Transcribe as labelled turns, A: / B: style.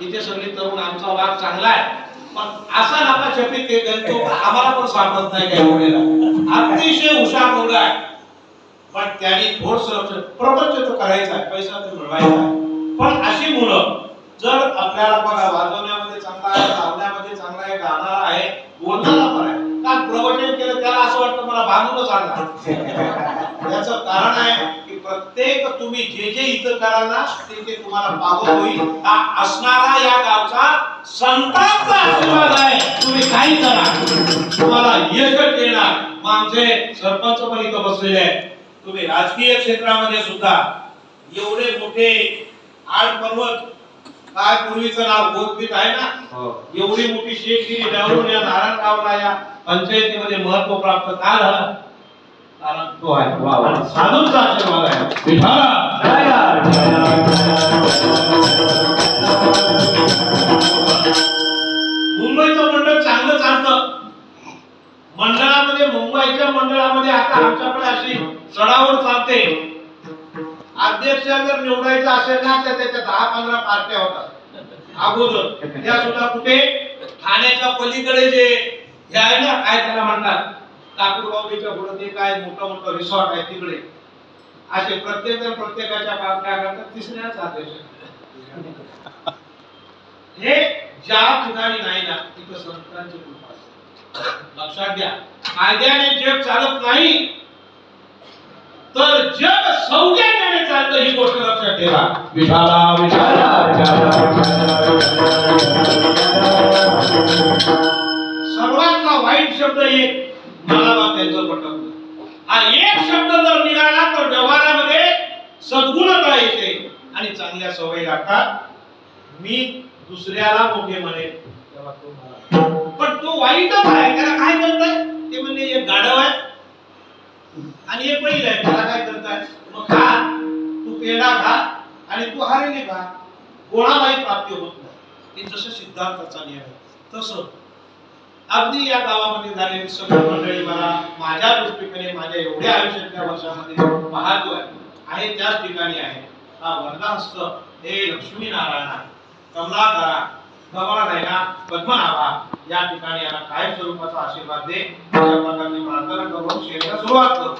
A: इथे सगळे तरुण आमचा वाघ चांगला आहे. पण असा नका छपी ते गणतो आम्हाला पण सापडत नाही काय मुलीला अतिशय हुशार मुलगा आहे. पण त्यांनी थोड संरक्षण प्रपंच तो करायचा आहे पैसा तो मिळवायचा आहे. पण अशी मुलं जर आपल्याला बघा वाजवण्यामध्ये चांगला आहे लावण्यामध्ये चांगला आहे गाणारा आहे बोलणारा पण आहे. का प्रवचन केलं त्याला असं वाटतं मला बांधूनच आणला याचं कारण आहे प्रत्येक तुम्ही जे जे इथं कराल ना ते ते तुम्हाला पावन होईल. हा असणारा या गावचा संतांचा आशीर्वाद आहे. तुम्ही काही करा. तुम्हाला यशच येणार मग आमचे सरपंच पण इथं बसलेले आहेत. तुम्ही राजकीय क्षेत्रामध्ये सुद्धा एवढे मोठे आड पर्वत काय पूर्वीचं नाव गोदबीत आहे ना? एवढी मोठी शेतगिरी डावरून या नारायणगावला या पंचायतीमध्ये महत्त्व प्राप्त का झालं? तो आहे. वा वा. साधूंचा आशीर्वाद आहे. विठाला मुंबईचं मंडळ चांगलं चालतं. मंडळामध्ये मुंबईच्या मंडळामध्ये आता आमच्याकडे अशी चढावड चालते. अध्यक्ष जर निवडायचं असेल ना तर त्याच्या दहा पंधरा पार्ट्या होतात. अगोदर. त्या सुद्धा कुठे? ठाण्याच्या पलीकडे जे हे आहे ना काय त्याला म्हणतात? कापूरबाबीच्या पुढे ते काय मोठं मोठं रिसॉर्ट आहे तिकडे. असे प्रत्येक जण प्रत्येकाच्या पार्ट्या करतात तिसऱ्याच आदेश हे ज्या ठिकाणी नाही ना तिथं संतांची कृपा असते लक्षात घ्या. कायद्याने जग चालत नाही तर जग सौजन्याने चालतं ही गोष्ट लक्षात ठेवा. विशाला विशाला विशाला विशाला. त्यांचा पटत हा एक शब्द जर निघाला तर व्यवहारामध्ये सद्गुणता येते. आणि चांगल्या सवयी लागतात. मी दुसऱ्याला मोठे म्हणेन पण तो वाईटच आहे त्याला काय करताय? ते म्हणजे एक गाढव आहे. आणि एक बैल आहे त्याला काय करताय? मग खा तू पेढा खा आणि तू हारेने खा. कोणालाही प्राप्ती होत नाही. हे जसं सिद्धार्थाचा नियम आहे तसं अगदी या गावामध्ये झालेली सगळी मंडळी मला माझ्या दृष्टीकडे माझ्या एवढ्या आयुष्यातल्या वर्षामध्ये पाहतोय. आहे त्याच ठिकाणी आहे. हा वरदाहस्त हे लक्ष्मी नारायणा कमलाधरा गमनारायणा पद्मनाभा या ठिकाणी याला काय स्वरूपाचा आशीर्वाद दे. अशा प्रकारची प्रार्थना करून शेवटला सुरुवात करू.